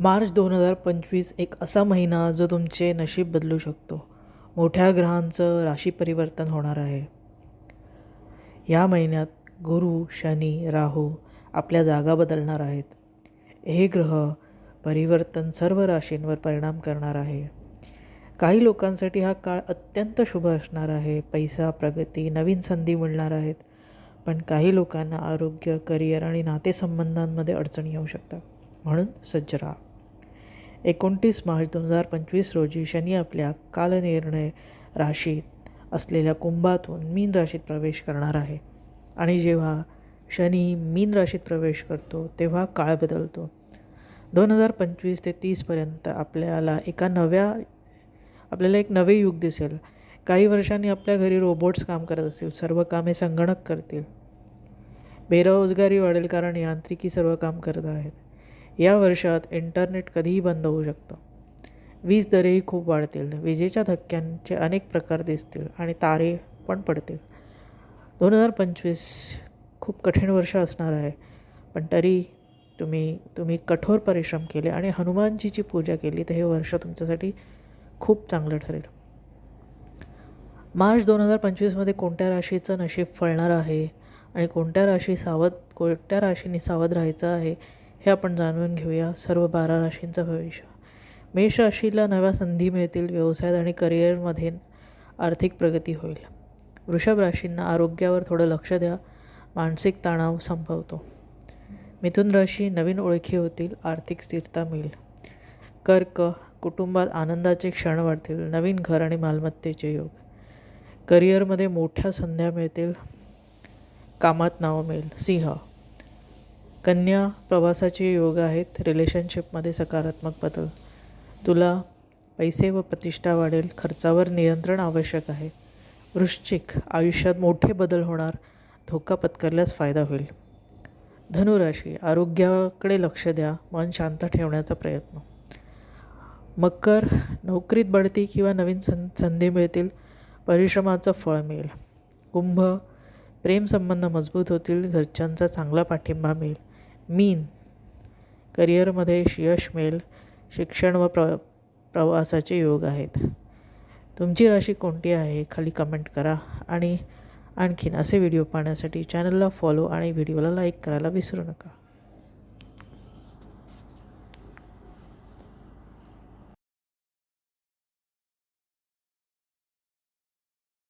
मार्च दोन हजार पंचवीस एक असा महिना जो तुमचे नशीब बदलू शकतो. मोठ्या ग्रहांचं राशी परिवर्तन होणार आहे. या महिन्यात गुरु शनी राहू आपल्या जागा बदलणार आहेत. हे ग्रह परिवर्तन सर्व राशींवर परिणाम करणार आहे. काही लोकांसाठी हा काळ अत्यंत शुभ असणार आहे. पैसा प्रगती नवीन संधी मिळणार आहेत. पण काही लोकांना आरोग्य करिअर आणि नातेसंबंधांमध्ये अडचणी येऊ शकतात. म्हणून सज्ज राहा. एकोणतीस मार्च दोन हजार पंचवीस रोजी शनी आपल्या कालनिर्णय राशीत असलेल्या कुंभातून मीन राशीत प्रवेश करणार आहे. आणि जेव्हा शनी मीन राशीत प्रवेश करतो तेव्हा काळ बदलतो. दोन हजार पंचवीस ते तीसपर्यंत आपल्याला एका नव्या आपल्याला एक नवे युग दिसेल. काही वर्षांनी आपल्या घरी रोबोट्स काम करत असतील सर्व कामे संगणक करतील. बेरोजगारी वाढेल कारण यांत्रिकी सर्व काम करत आहेत. या वर्षात इंटरनेट कधीही बंद होऊ शकतं. वीज दरेही खूप वाढतील. विजेच्या धक्क्यांचे अनेक प्रकार दिसतील आणि तारे पण पडतील. दोन हजार पंचवीस खूप कठीण वर्ष असणार आहे पण तरी तुम्ही तुम्ही कठोर परिश्रम केले आणि हनुमानजीची पूजा केली तर हे वर्ष तुमच्यासाठी खूप चांगलं ठरेल. मार्च दोन हजार पंचवीसमध्ये कोणत्या राशीचं नशीब फळणार आहे आणि कोणत्या राशी सावध कोणत्या राशीने सावध राहायचं आहे हे आपण जाणून घेऊया सर्व बारा राशींचं भविष्य. मेष राशीला नव्या संधी मिळतील व्यवसायात आणि करिअरमध्ये आर्थिक प्रगती होईल. वृषभ राशींना आरोग्यावर थोडं लक्ष द्या मानसिक तणाव संपवतो. मिथुन राशी नवीन ओळखी होतील आर्थिक स्थिरता मिळेल. कर्क कुटुंबात आनंदाचे क्षण वाढतील नवीन घर आणि मालमत्तेचे योग. करिअरमध्ये मोठ्या संध्या मिळतील कामात नाव मिळेल. सिंह कन्या प्रवासाचे योग आहेत. रिलेशनशिपमध्ये सकारात्मक बदल. तुला पैसे व प्रतिष्ठा वाढेल. खर्चावर नियंत्रण आवश्यक आहे. वृश्चिक आयुष्यात मोठे बदल होणार. धोका पत्करल्यास फायदा होईल. धनुराशी आरोग्याकडे लक्ष द्या. मन शांत ठेवण्याचा प्रयत्न. मकर नोकरीत बढती किंवा नवीन सं संधी मिळतील. परिश्रमाचं फळ मिळेल. कुंभ प्रेमसंबंध मजबूत होतील. घरच्यांचा चांगला पाठिंबा मिळेल. मीन. करिअरमध्ये यश मिळेल शिक्षण व प्र प्रवासाचे योग आहेत. तुमची राशी कोणती आहे खाली कमेंट करा आणि आणखीन असे व्हिडिओ पाहण्यासाठी चॅनलला फॉलो आणि व्हिडिओला लाईक करायला विसरू नका.